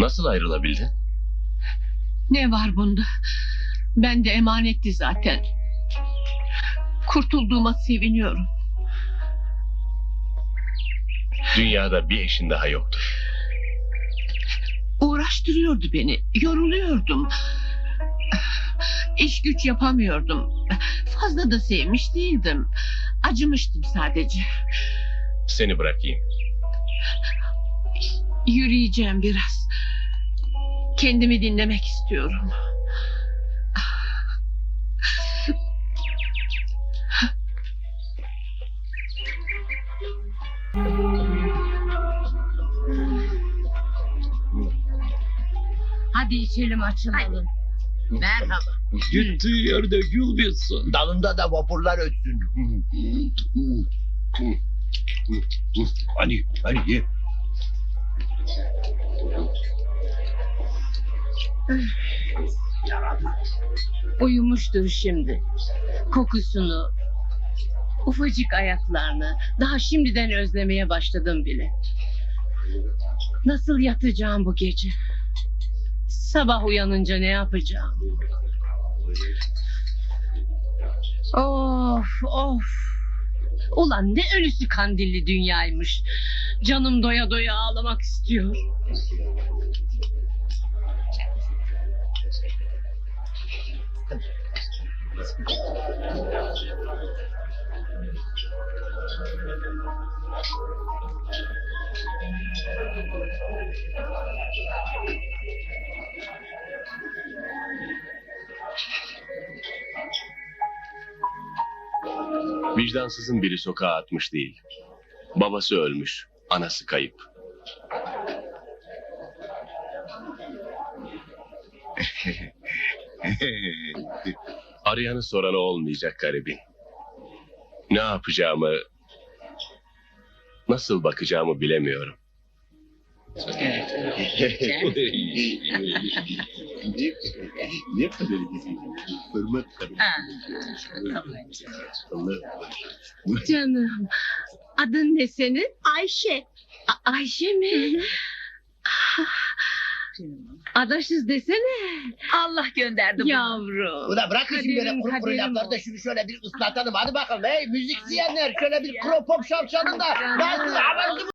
Nasıl ayrılabildin? Ne var bunda? Ben de emanetti zaten. Kurtulduğuma seviniyorum. Dünyada bir eşin daha yoktur. Uğraştırıyordu beni. Yoruluyordum. İş güç yapamıyordum. Fazla da sevmiş değildim. Acımıştım sadece. Seni bırakayım. Yürüyeceğim biraz. Kendimi dinlemek istiyorum. Hadi içelim açılalım. Merhaba. Gittiği yerde gül bitsin. Dalında da vapurlar ötsün. Hani, hani ye. Uyumuştur şimdi. Kokusunu, ufacık ayaklarını daha şimdiden özlemeye başladım bile. Nasıl yatacağım bu gece? Sabah uyanınca ne yapacağım? Of of. Ulan ne ölüsü kandilli dünyaymış. Canım doya doya ağlamak istiyor. Vicdansızın biri sokağa atmış değil. Babası ölmüş, anası kayıp. Arayanı soranı olmayacak garibin. Ne yapacağımı, nasıl bakacağımı bilemiyorum. Ne kadar. Hürmet. Allah. Canım. Adın ne senin? Ayşe. A- Ayşe mi? Adaşız desene. Allah gönderdi bunu. Yavrum. Ulan bırakın şimdi böyle Kaderim, kuru kuru kaderim lafları da o. şunu şöyle bir ıslatalım. Hadi bakalım hey müzisyenler şöyle bir kropop şapşalın da. Bazı havası